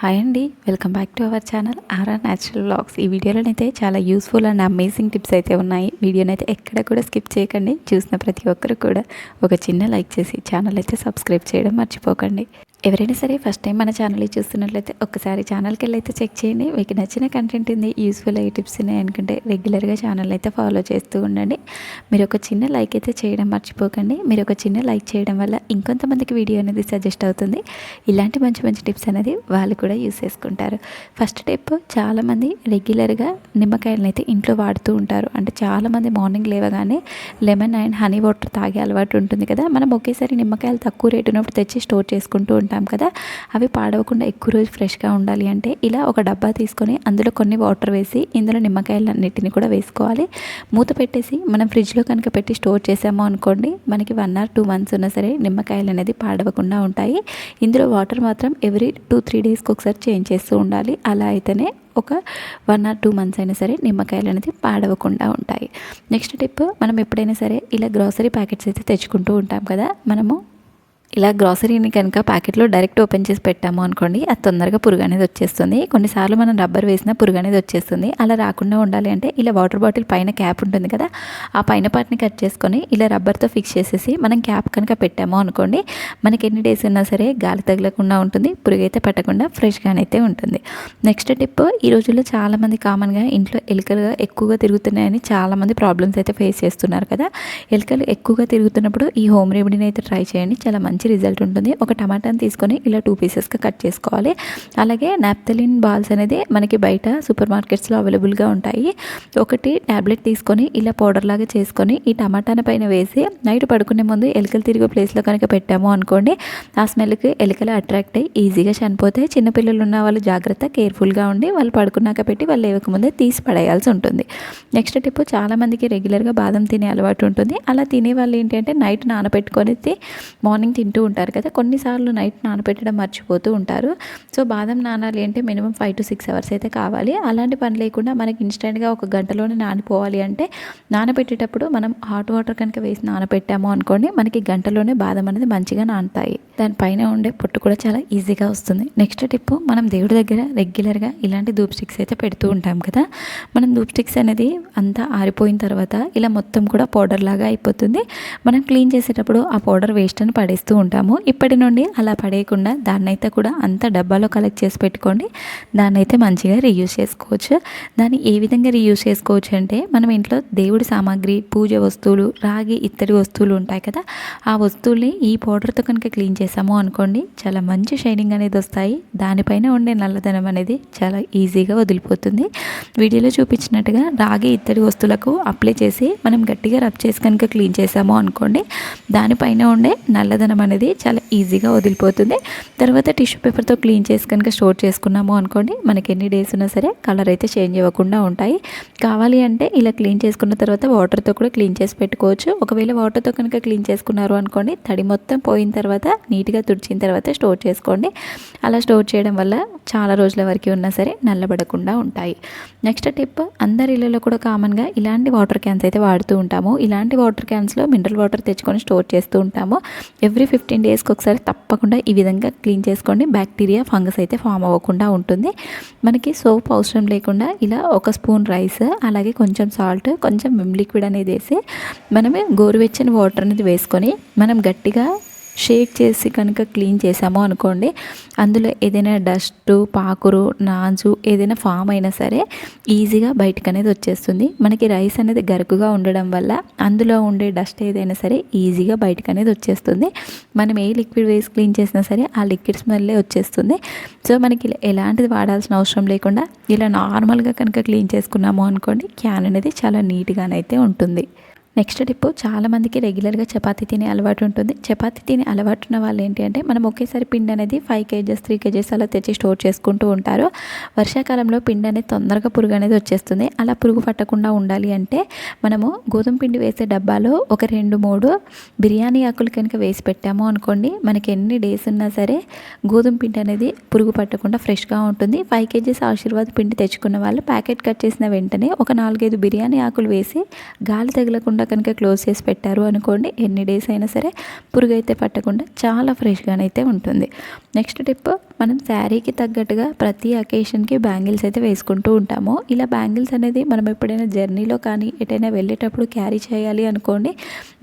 Hi అండి welcome back to our channel R R natural blogs ఈ వీడియోలోనైతే చాలా యూస్ఫుల్ అండ్ అమేజింగ్ టిప్స్ అయితే ఉన్నాయి. వీడియోని అయితే ఎక్కడ కూడా స్కిప్ చేయకండి చూసిన ప్రతి ఒక్కరు కూడా ఒక చిన్న లైక్ చేసి ఛానల్ అయితే సబ్స్క్రైబ్ చేయడం మర్చిపోకండి. ఎవరైనా సరే ఫస్ట్ టైం మన ఛానల్ చూస్తున్నట్లయితే ఒకసారి ఛానల్కి వెళ్ళి అయితే చెక్ చేయండి. మీకు నచ్చిన కంటెంట్ ఉంది యూస్ఫుల్ అయ్యే టిప్స్ ఉన్నాయి అనుకుంటే రెగ్యులర్గా ఛానల్ అయితే ఫాలో చేస్తూ ఉండండి. మీరు ఒక చిన్న లైక్ అయితే చేయడం మర్చిపోకండి. మీరు ఒక చిన్న లైక్ చేయడం వల్ల ఇంకొంతమందికి వీడియో అనేది సజెస్ట్ అవుతుంది. ఇలాంటి మంచి మంచి టిప్స్ అనేది వాళ్ళు కూడా యూస్ చేసుకుంటారు. ఫస్ట్ టిప్ చాలామంది రెగ్యులర్గా నిమ్మకాయలను అయితే ఇంట్లో వాడుతూ ఉంటారు. అంటే చాలామంది మార్నింగ్ లేవగానే లెమన్ అండ్ హనీ వాటర్ తాగే అలవాటు ఉంటుంది కదా. మనం ఒకేసారి నిమ్మకాయలు తక్కువ రేటు ఉన్నప్పుడు తెచ్చి స్టోర్ చేసుకుంటూ ఉంటాం కదా అవి పాడవకుండా ఎక్కువ రోజు ఫ్రెష్గా ఉండాలి అంటే ఇలా ఒక డబ్బా తీసుకొని అందులో కొన్ని వాటర్ వేసి ఇందులో నిమ్మకాయలన్నిటిని కూడా వేసుకోవాలి. మూత పెట్టేసి మనం ఫ్రిడ్జ్లో కనుక పెట్టి స్టోర్ చేసాము అనుకోండి మనకి వన్ ఆర్ టూ మంత్స్ ఉన్నా సరే నిమ్మకాయలు అనేది పాడవకుండా ఉంటాయి. ఇందులో వాటర్ మాత్రం ఎవ్రీ టూ త్రీ డేస్కి ఒకసారి చేంజ్ చేస్తూ ఉండాలి. అలా అయితేనే ఒక వన్ ఆర్ టూ మంత్స్ అయినా సరే నిమ్మకాయలు అనేది పాడవకుండా ఉంటాయి. నెక్స్ట్ టిప్ మనం ఎప్పుడైనా సరే ఇలా గ్రాసరీ ప్యాకెట్స్ అయితే తెచ్చుకుంటూ ఉంటాం కదా మనము ఇలా గ్రాసరీని కనుక ప్యాకెట్లో డైరెక్ట్ ఓపెన్ చేసి పెట్టాము అనుకోండి అది తొందరగా పురుగు అనేది వచ్చేస్తుంది. కొన్నిసార్లు మనం రబ్బర్ వేసిన పురుగు అనేది వచ్చేస్తుంది. అలా రాకుండా ఉండాలి అంటే ఇలా వాటర్ బాటిల్ పైన క్యాప్ ఉంటుంది కదా ఆ పైన పార్ట్ని కట్ చేసుకొని ఇలా రబ్బర్తో ఫిక్స్ చేసేసి మనం క్యాప్ కనుక పెట్టాము అనుకోండి మనకి ఎన్ని డేస్ ఉన్నా సరే గాలి తగలకుండా ఉంటుంది పురుగు అయితే పట్టకుండా ఫ్రెష్గానైతే ఉంటుంది. నెక్స్ట్ టిప్ ఈ రోజుల్లో చాలామంది కామన్గా ఇంట్లో ఎలుకలుగా ఎక్కువగా తిరుగుతున్నాయని చాలామంది ప్రాబ్లమ్స్ అయితే ఫేస్ చేస్తున్నారు కదా. ఎలుకలు ఎక్కువగా తిరుగుతున్నప్పుడు ఈ హోమ్ రెమెడీని అయితే ట్రై చేయండి చాలా మంచి మంచి రిజల్ట్ ఉంటుంది. ఒక టమాటాని తీసుకొని ఇలా టూ పీసెస్గా కట్ చేసుకోవాలి. అలాగే నాప్తలిన్ బాల్స్ అనేది మనకి బయట సూపర్ మార్కెట్స్లో అవైలబుల్గా ఉంటాయి. ఒకటి ట్యాబ్లెట్ తీసుకొని ఇలా పౌడర్ లాగా చేసుకొని ఈ టమాటాని పైన వేసి నైట్ పడుకునే ముందు ఎలుకలు తిరిగే ప్లేస్లో కనుక పెట్టాము అనుకోండి ఆ స్మెల్కి ఎలుకలు అట్రాక్ట్ అయ్యి ఈజీగా చనిపోతాయి చిన్నపిల్లలు ఉన్న వాళ్ళు జాగ్రత్త కేర్ఫుల్గా ఉండి వాళ్ళు పడుకున్నాక పెట్టి వాళ్ళు లేవకముందే తీసి పడేయాల్సి ఉంటుంది. నెక్స్ట్ టిప్ చాలామందికి రెగ్యులర్గా బాదం తినే అలవాటు ఉంటుంది. అలా తినే వాళ్ళు ఏంటి అంటే నైట్ నానబెట్టుకొని మార్నింగ్ తింటూ ఉంటారు కదా కొన్నిసార్లు నైట్ నానబెట్టడం మర్చిపోతూ ఉంటారు. సో బాదం నానాలి అంటే minimum five to six hours అయితే కావాలి. అలాంటి పని లేకుండా మనకి ఇన్స్టెంట్గా ఒక గంటలోనే నానిపోవాలి అంటే నానబెట్టేటప్పుడు మనం హాట్ వాటర్ కనుక వేసి నానబెట్టాము అనుకోండి మనకి గంటలోనే బాదం అనేది మంచిగా నానుతాయి. దానిపైన ఉండే పొట్టు కూడా చాలా ఈజీగా వస్తుంది. నెక్స్ట్ టిప్ మనం దేవుడి దగ్గర రెగ్యులర్గా ఇలాంటి ధూప్ స్టిక్స్ అయితే పెడుతూ ఉంటాం కదా. మనం ధూప్ స్టిక్స్ అనేది అంతా ఆరిపోయిన తర్వాత ఇలా మొత్తం కూడా పౌడర్ లాగా అయిపోతుంది. మనం క్లీన్ చేసేటప్పుడు ఆ పౌడర్ వేస్ట్ అని పడేస్తూ ఉంటాము. ఇప్పటి నుండి అలా పడేయకుండా దాన్నైతే కూడా అంత డబ్బాలో కలెక్ట్ చేసి పెట్టుకోండి. దాన్నైతే మంచిగా రీయూజ్ చేసుకోవచ్చు. దాన్ని ఏ విధంగా రీయూజ్ చేసుకోవచ్చు అంటే మనం ఇంట్లో దేవుడి సామాగ్రి పూజ వస్తువులు రాగి ఇత్తడి వస్తువులు ఉంటాయి కదా ఆ వస్తువుల్ని ఈ పౌడర్తో కనుక క్లీన్ చేసాము అనుకోండి చాలా మంచి షైనింగ్ అనేది వస్తాయి. దానిపైన ఉండే నల్లదనం అనేది చాలా ఈజీగా వదిలిపోతుంది. వీడియోలో చూపించినట్టుగా రాగి ఇత్తడి వస్తువులకు అప్లై చేసి మనం గట్టిగా రబ్ చేసి కనుక క్లీన్ చేసాము అనుకోండి దానిపైన ఉండే నల్లదనం అనేది చాలా ఈజీగా వదిలిపోతుంది. తర్వాత టిష్యూ పేపర్తో క్లీన్ చేసి కనుక స్టోర్ చేసుకున్నాము అనుకోండి మనకి ఎన్ని డేస్ ఉన్నా సరే కలర్ అయితే చేంజ్ అవ్వకుండా ఉంటాయి. కావాలి అంటే ఇలా క్లీన్ చేసుకున్న తర్వాత వాటర్తో కూడా క్లీన్ చేసి పెట్టుకోవచ్చు. ఒకవేళ వాటర్తో కనుక క్లీన్ చేసుకున్నారు అనుకోండి తడి మొత్తం పోయిన తర్వాత నీట్గా తుడిచిన తర్వాత స్టోర్ చేసుకోండి. అలా స్టోర్ చేయడం వల్ల చాలా రోజుల వరకు ఉన్నా సరే నల్లబడకుండా ఉంటాయి. నెక్స్ట్ టిప్ అందరి ఇళ్ళలో కూడా కామన్గా ఇలాంటి వాటర్ క్యాన్స్ అయితే వాడుతూ ఉంటాము. ఇలాంటి వాటర్ క్యాన్స్లో మినరల్ వాటర్ తెచ్చుకొని స్టోర్ చేస్తూ ఉంటాము. ఎవ్రీ ఫిఫ్టీన్ డేస్కి ఒకసారి తప్పకుండా ఈ విధంగా క్లీన్ చేసుకోండి. బ్యాక్టీరియా ఫంగస్ అయితే ఫామ్ అవ్వకుండా ఉంటుంది. మనకి సోప్ అవసరం లేకుండా ఇలా ఒక స్పూన్ రైస్ అలాగే కొంచెం సాల్ట్ కొంచెం విమ్ లిక్విడ్ అనేది వేసి మనమే గోరువెచ్చని వాటర్ అనేది వేసుకొని మనం గట్టిగా షేక్ చేసి కనుక క్లీన్ చేసాము అనుకోండి అందులో ఏదైనా డస్ట్ పాకురు నాజు ఏదైనా ఫామ్ అయినా సరే ఈజీగా బయటకు అనేది వచ్చేస్తుంది. మనకి రైస్ అనేది గరుకుగా ఉండడం వల్ల అందులో ఉండే డస్ట్ ఏదైనా సరే ఈజీగా బయటకు అనేది వచ్చేస్తుంది. మనం ఏ లిక్విడ్ వేసి క్లీన్ చేసినా సరే ఆ లిక్విడ్ స్మెల్లే వచ్చేస్తుంది. సో మనకి ఎలాంటిది వాడాల్సిన అవసరం లేకుండా ఇలా నార్మల్గా కనుక క్లీన్ చేసుకున్నాము అనుకోండి క్యాన్ అనేది చాలా నీట్గానైతే ఉంటుంది. నెక్స్ట్ టిప్ చాలామందికి రెగ్యులర్గా చపాతీ తినే అలవాటు ఉంటుంది. చపాతీ తినే అలవాటు ఉన్న వాళ్ళు ఏంటి అంటే మనం ఒకేసారి పిండి అనేది ఫైవ్ కేజెస్ త్రీ కేజెస్ అలా తెచ్చి స్టోర్ చేసుకుంటూ ఉంటారు. వర్షాకాలంలో పిండి అనేది తొందరగా పురుగు అనేది వచ్చేస్తుంది. అలా పురుగు పట్టకుండా ఉండాలి అంటే మనము గోధుమ పిండి వేసే డబ్బాలో ఒక రెండు మూడు బిర్యానీ ఆకులు కనుక వేసి పెట్టాము అనుకోండి మనకి ఎన్ని డేస్ ఉన్నా సరే గోధుమ పిండి అనేది పురుగు పట్టకుండా ఫ్రెష్గా ఉంటుంది. ఫైవ్ కేజీస్ ఆశీర్వాద్ పిండి తెచ్చుకున్న వాళ్ళు ప్యాకెట్ కట్ చేసిన వెంటనే ఒక నాలుగైదు బిర్యానీ ఆకులు వేసి గాలి తగలకుండా కనుక క్లోజ్ చేసి పెట్టారు అనుకోండి ఎన్ని డేస్ అయినా సరే పురుగు అయితే పట్టకుండా చాలా ఫ్రెష్గానైతే ఉంటుంది. నెక్స్ట్ టిప్ మనం శారీకి తగ్గట్టుగా ప్రతి అకేషన్కి బ్యాంగిల్స్ అయితే వేసుకుంటూ ఉంటాము. ఇలా బ్యాంగిల్స్ అనేది మనం ఎప్పుడైనా జర్నీలో కానీ ఎటైనా వెళ్ళేటప్పుడు క్యారీ చేయాలి అనుకోండి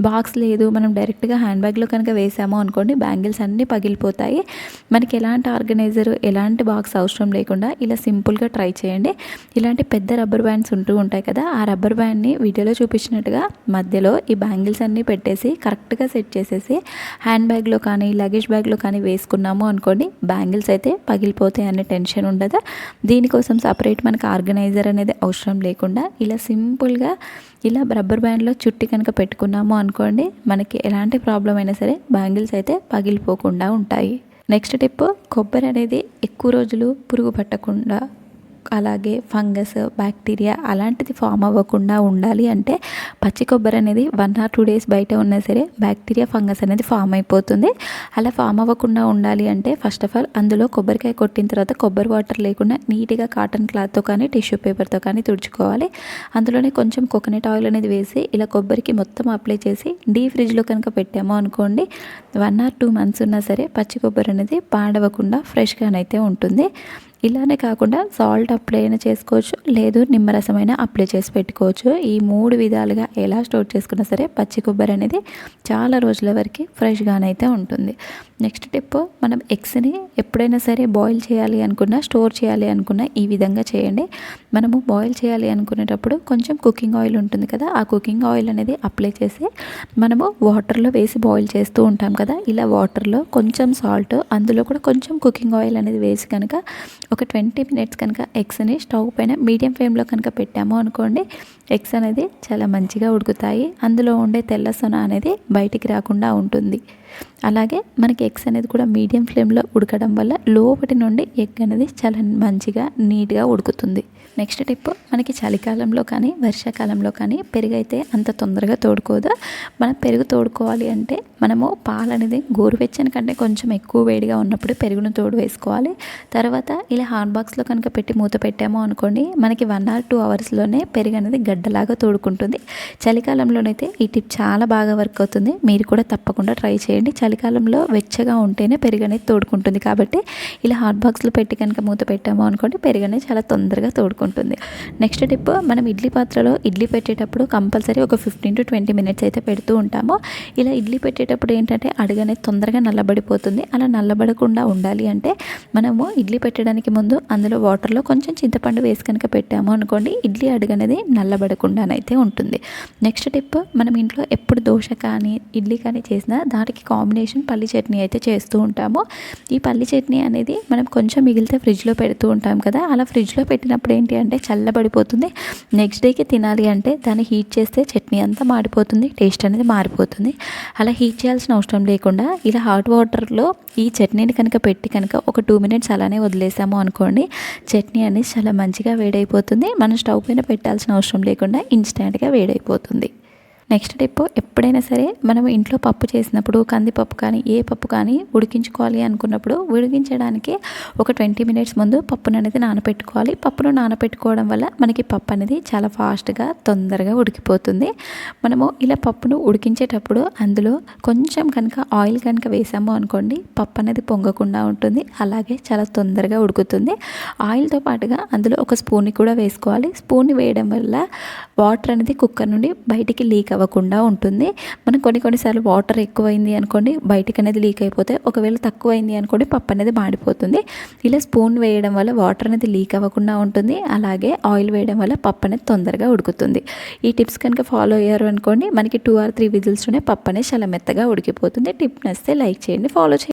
బాక్స్ లేదు మనం డైరెక్ట్గా హ్యాండ్ బ్యాగ్లో కనుక వేసాము అనుకోండి బ్యాంగిల్స్ అన్నీ పగిలిపోతాయి. మనకి ఎలాంటి ఆర్గనైజర్ ఎలాంటి బాక్స్ అవసరం లేకుండా ఇలా సింపుల్గా ట్రై చేయండి. ఇలాంటి పెద్ద రబ్బర్ బ్యాండ్స్ ఉంటూ ఉంటాయి కదా ఆ రబ్బర్ బ్యాండ్ని వీడియోలో చూపించినట్టుగా మధ్యలో ఈ బ్యాంగిల్స్ అన్నీ పెట్టేసి కరెక్ట్గా సెట్ చేసేసి హ్యాండ్ బ్యాగ్లో కానీ లగేజ్ బ్యాగ్లో కానీ వేసుకున్నాము అనుకోండి బ్యాంగిల్స్ అయితే పగిలిపోతాయి అనే టెన్షన్ ఉండదు? దీనికోసం సపరేట్ మనకి ఆర్గనైజర్ అనేది అవసరం లేకుండా ఇలా సింపుల్గా ఇలా రబ్బర్ బ్యాండ్లో చుట్టి కనుక పెట్టుకున్నాము అనుకోండి మనకి ఎలాంటి ప్రాబ్లం అయినా సరే బ్యాంగిల్స్ అయితే పగిలిపోకుండా ఉంటాయి. నెక్స్ట్ టిప్ కొబ్బరి అనేది ఎక్కువ రోజులు పురుగు పట్టకుండా అలాగే ఫంగస్ బ్యాక్టీరియా అలాంటిది ఫామ్ అవ్వకుండా ఉండాలి అంటే పచ్చి కొబ్బరి అనేది వన్ ఆర్ టూ డేస్ బయట ఉన్నా సరే బ్యాక్టీరియా ఫంగస్ అనేది ఫామ్ అయిపోతుంది. అలా ఫామ్ అవ్వకుండా ఉండాలి అంటే ఫస్ట్ ఆఫ్ ఆల్ అందులో కొబ్బరికాయ కొట్టిన తర్వాత కొబ్బరి వాటర్ లేకుండా నీట్గా కాటన్ క్లాత్తో కానీ టిష్యూ పేపర్తో కానీ తుడుచుకోవాలి. అందులోనే కొంచెం కోకోనట్ ఆయిల్ అనేది వేసి ఇలా కొబ్బరికి మొత్తం అప్లై చేసి డీ ఫ్రిడ్జ్లో కనుక పెట్టాము అనుకోండి వన్ ఆర్ టూ మంత్స్ ఉన్నా సరే పచ్చి కొబ్బరి అనేది పాడవకుండా ఫ్రెష్గానైతే ఉంటుంది. ఇలానే కాకుండా సాల్ట్ అప్లై అయినా చేసుకోవచ్చు లేదు నిమ్మరసమైనా అప్లై చేసి పెట్టుకోవచ్చు. ఈ మూడు విధాలుగా ఎలా స్టోర్ చేసుకున్నా సరే పచ్చి కొబ్బరి అనేది చాలా రోజుల వరకు ఫ్రెష్గానైతే ఉంటుంది. నెక్స్ట్ టిప్ మనం ఎగ్స్ని ఎప్పుడైనా సరే బాయిల్ చేయాలి అనుకున్నా స్టోర్ చేయాలి అనుకున్నా ఈ విధంగా చేయండి. మనము బాయిల్ చేయాలి అనుకునేటప్పుడు కొంచెం కుకింగ్ ఆయిల్ ఉంటుంది కదా ఆ కుకింగ్ ఆయిల్ అనేది అప్లై చేసి మనము వాటర్లో వేసి బాయిల్ చేస్తూ ఉంటాం కదా ఇలా వాటర్లో కొంచెం సాల్ట్ అందులో కూడా కొంచెం కుకింగ్ ఆయిల్ అనేది వేసి కనుక ఒక ట్వంటీ మినిట్స్ కనుక ఎగ్స్ని స్టవ్ పైన మీడియం ఫ్లేమ్లో కనుక పెట్టాము అనుకోండి ఎగ్స్ అనేది చాలా మంచిగా ఉడుకుతాయి. అందులో ఉండే తెల్ల సొన అనేది బయటికి రాకుండా ఉంటుంది. అలాగే మనకి ఎగ్స్ అనేది కూడా మీడియం ఫ్లేమ్లో ఉడకడం వల్ల లోపటి నుండి ఎగ్ అనేది చాలా మంచిగా నీట్గా ఉడుకుతుంది. నెక్స్ట్ టిప్ మనకి చలికాలంలో కానీ వర్షాకాలంలో కానీ పెరుగు అయితే అంత తొందరగా తోడుకోదు? మనం పెరుగు తోడుకోవాలి అంటే మనము పాలు అనేది గోరువెచ్చని కంటే కొంచెం ఎక్కువ వేడిగా ఉన్నప్పుడు పెరుగును తోడు వేసుకోవాలి. తర్వాత ఇలా హాట్ బాక్స్లో కనుక పెట్టి మూత పెట్టాము అనుకోండి మనకి వన్ ఆర్ టూ అవర్స్లోనే పెరుగు అనేది గడ్డలాగా తోడుకుంటుంది. చలికాలంలోనైతే ఈ టిప్ చాలా బాగా వర్క్ అవుతుంది. మీరు కూడా తప్పకుండా ట్రై చేయండి. చలికాలంలో వెచ్చగా ఉంటేనే పెరుగు అనేది తోడుకుంటుంది కాబట్టి ఇలా హాట్ బాక్స్లో పెట్టి కనుక మూత పెట్టాము అనుకోండి పెరుగు అనేది చాలా తొందరగా తోడుకుంటుంది. ఉంటుంది. నెక్స్ట్ టిప్ మనం ఇడ్లీ పాత్రలో ఇడ్లీ పెట్టేటప్పుడు కంపల్సరీ ఒక ఫిఫ్టీన్ టు ట్వంటీ మినిట్స్ అయితే పెడుతూ ఉంటాము. ఇలా ఇడ్లీ పెట్టేటప్పుడు ఏంటంటే అడుగు అనేది తొందరగా నల్లబడిపోతుంది. అలా నల్లబడకుండా ఉండాలి అంటే మనము ఇడ్లీ పెట్టడానికి ముందు అందులో వాటర్లో కొంచెం చింతపండు వేసి కనుక పెట్టాము అనుకోండి ఇడ్లీ అడుగు అనేది నల్లబడకుండానైతే ఉంటుంది. నెక్స్ట్ టిప్ మనం ఇంట్లో ఎప్పుడు దోశ కానీ ఇడ్లీ కానీ చేసినా దానికి కాంబినేషన్ పల్లి చట్నీ అయితే చేస్తూ ఉంటాము. ఈ పల్లి చట్నీ అనేది మనం కొంచెం మిగిలితే ఫ్రిడ్జ్లో పెడుతూ ఉంటాం కదా అలా ఫ్రిడ్జ్లో పెట్టినప్పుడు ఏంటి అంటే చల్లబడిపోతుంది. నెక్స్ట్ డేకి తినాలి అంటే దాన్ని హీట్ చేస్తే చట్నీ అంతా మాడిపోతుంది టేస్ట్ అనేది మారిపోతుంది. అలా హీట్ చేయాల్సిన అవసరం లేకుండా ఇలా హాట్ వాటర్లో ఈ చట్నీని కనుక పెట్టి కనుక ఒక టూ మినిట్స్ అలానే వదిలేసాము అనుకోండి చట్నీ అనేది చాలా మంచిగా వేడైపోతుంది. మనం స్టవ్ పైన పెట్టాల్సిన అవసరం లేకుండా ఇన్స్టెంట్గా వేడైపోతుంది. నెక్స్ట్ టిప్ ఎప్పుడైనా సరే మనం ఇంట్లో పప్పు చేసినప్పుడు కందిపప్పు కానీ ఏ పప్పు కానీ ఉడికించుకోవాలి అనుకున్నప్పుడు ఉడికించడానికి ఒక ట్వంటీ మినిట్స్ ముందు పప్పును అనేది నానపెట్టుకోవాలి. పప్పును నానపెట్టుకోవడం వల్ల మనకి పప్పు అనేది చాలా ఫాస్ట్గా తొందరగా ఉడికిపోతుంది. మనము ఇలా పప్పును ఉడికించేటప్పుడు అందులో కొంచెం కనుక ఆయిల్ కనుక వేసాము అనుకోండి పప్పు అనేది పొంగకుండా ఉంటుంది. అలాగే చాలా తొందరగా ఉడుకుతుంది. ఆయిల్తో పాటుగా అందులో ఒక స్పూన్ని కూడా వేసుకోవాలి. స్పూన్ని వేయడం వల్ల వాటర్ అనేది కుక్కర్ నుండి బయటికి లీక్ అవ్వకుండా ఉంటుంది. మనం కొన్ని కొన్నిసార్లు వాటర్ ఎక్కువైంది అనుకోండి బయటికి అనేది లీక్ అయిపోతే ఒకవేళ తక్కువైంది అనుకోండి పప్పు అనేది మాడిపోతుంది. ఇలా స్పూన్ వేయడం వల్ల వాటర్ అనేది లీక్ అవ్వకుండా ఉంటుంది. అలాగే ఆయిల్ వేయడం వల్ల పప్పు అనేది తొందరగా ఉడుకుతుంది. ఈ టిప్స్ కనుక ఫాలో అయ్యారు అనుకోండి మనకి టూ ఆర్ త్రీ విజిల్స్లోనే పప్పు అనేది చాలా మెత్తగా ఉడికిపోతుంది. టిప్ నచ్చితే లైక్ చేయండి ఫాలో చేయండి.